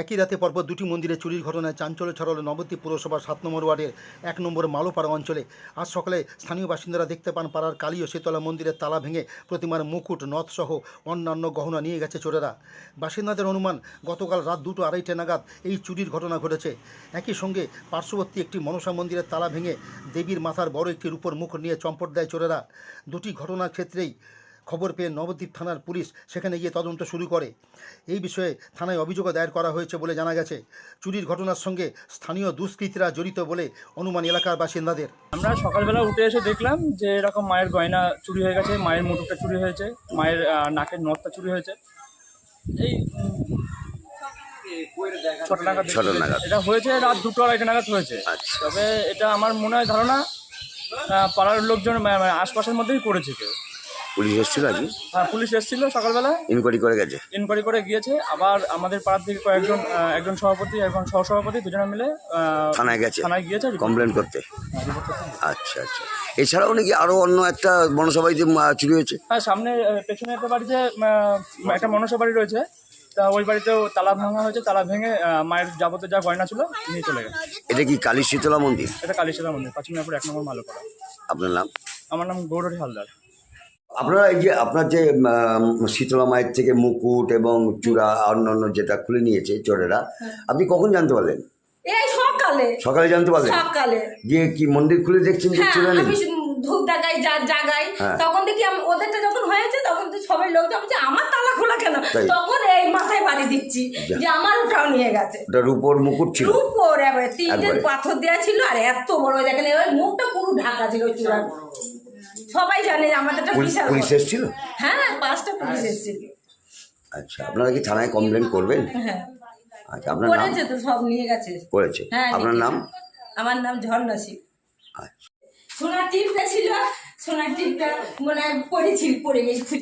একই রাতে পরপর দুটি মন্দিরে চুরির ঘটনায় চাঞ্চল্য ছড়ালো নবদ্বীপ পুরসভার সাত নম্বর ওয়ার্ডের এক নম্বর মালোপাড়া অঞ্চলে। আজ সকালে স্থানীয় বাসিন্দারা দেখতে পান পাড়ার কালী ও শীতলা মন্দিরের তালা ভেঙে প্রতিমার মুকুট, নথসহ অন্যান্য গহনা নিয়ে গেছে চোরেরা। বাসিন্দাদের অনুমান, গতকাল রাত দুটো আড়াইটে নাগাদ এই চুরির ঘটনা ঘটেছে। একই সঙ্গে পার্শ্ববর্তী একটি মনসা মন্দিরের তালা ভেঙে দেবীর মাথার বড় একটি রূপর মুখ নিয়ে চম্পট দেয় চোরেরা। দুটি ঘটনার ক্ষেত্রেই খবর পেয়ে নবদ্বীপ থানার পুলিশ সেখানে গিয়ে তদন্ত শুরু করে। এই বিষয়ে থানায় অভিযোগও দায়ের করা হয়েছে বলে জানা গেছে। চুরির ঘটনার সঙ্গে স্থানীয় দুষ্কৃতীরা জড়িত বলে অনুমান এলাকার বাসিন্দাদের। আমরা সকালবেলা উঠে এসে দেখলাম যে এরকম মায়ের গয়না চুরি হয়ে গেছে মায়ের মুটুকটা চুরি হয়েছে মায়ের নাকের নথটা চুরি হয়েছে। এই ছটা নাগাদ এটা হয়েছে রাত দুটো আড়াইটা নাগাদ হয়েছে। আচ্ছা। তবে এটা আমার মনে হয় ধারণা পাড়ার লোকজন আশপাশের মধ্যেই করেছে কেউ। পুলিশ এসেছিল আজকে? হ্যাঁ পুলিশ এসেছিল সকালবেলা। ইনকোয়ারি করে গেছে? ইনকোয়ারি করে গিয়েছে। আবার আমাদের পাড়ার থেকে কয়েকজন একজন সভাপতি এবং সহসভাপতি দুজনে মিলে থানায় গেছে? থানায় গিয়েছে কমপ্লেন করতে? হ্যাঁ। আচ্ছা আচ্ছা। এছাড়াও নাকি আরও অন্য একটা মনসভাইতে চুরি হয়েছে? হ্যাঁ সামনে পেছনে একটা বাড়িতে একটা মনসা বাড়ি রয়েছে। তা ওই বাড়িতেও তালা ভাঙা হয়েছে তালা ভেঙে মায়ের যাবতীয় যা গয়না ছিল নিয়ে চলে গেছে। এটা কি কালী শীতলা মন্দির? এটা কালীশিলা মন্দির পশ্চিম মেদিনীপুর এক নম্বর মালোপাড়া আপনার নাম? আমার নাম গৌরী হালদার। আপনারা এই যে আপনার যে শীতলা মায়ের থেকে মুকুট এবং চূড়া অন্যান্য যেটা খুলে নিয়েছে চোরেরা আপনি কখন জানতে পারলেন? এই সকালে। সকালে জানতে পারলেন? সকালে। যে কি মন্দির খুলে দেখছেন যে হ্যাঁ চূড়া নেই? ধূপ যা জাগাই। হ্যাঁ। তখন দেখি ওদেরটা যখন হয়েছে তখন তো সবাই লোক বলছে আমার তালা খোলা কেন? তখন এই মাথায় বাড়ি দিচ্ছি যে। আমার ওটাও নিয়ে গেছে। ওটা রূপোর মুকুট ছিল? এবারে তিনটে পাথর দেওয়া ছিল আর এত বড় দেখেন ওই মুখটা পুরো ঢাকা ছিল চূড়ার সবাই জানে আমাদের একটা পুলিশ বিশাল পুলিশ বড়। এসেছিল? হ্যাঁ পাঁচটা পুলিশ এসেছিল। আচ্ছা আপনারা কি থানায় কমপ্লেন করবেন? হ্যাঁ। আচ্ছা আপনার নাম? করেছে তো সব নিয়ে গেছে। করেছে। হ্যাঁ আপনার নাম? আমার নাম ঝর্ণা সিং। আচ্ছা। সোনার টিপটা ছিল সোনার টিপটা মানে পড়েছিল পড়ে গেছে।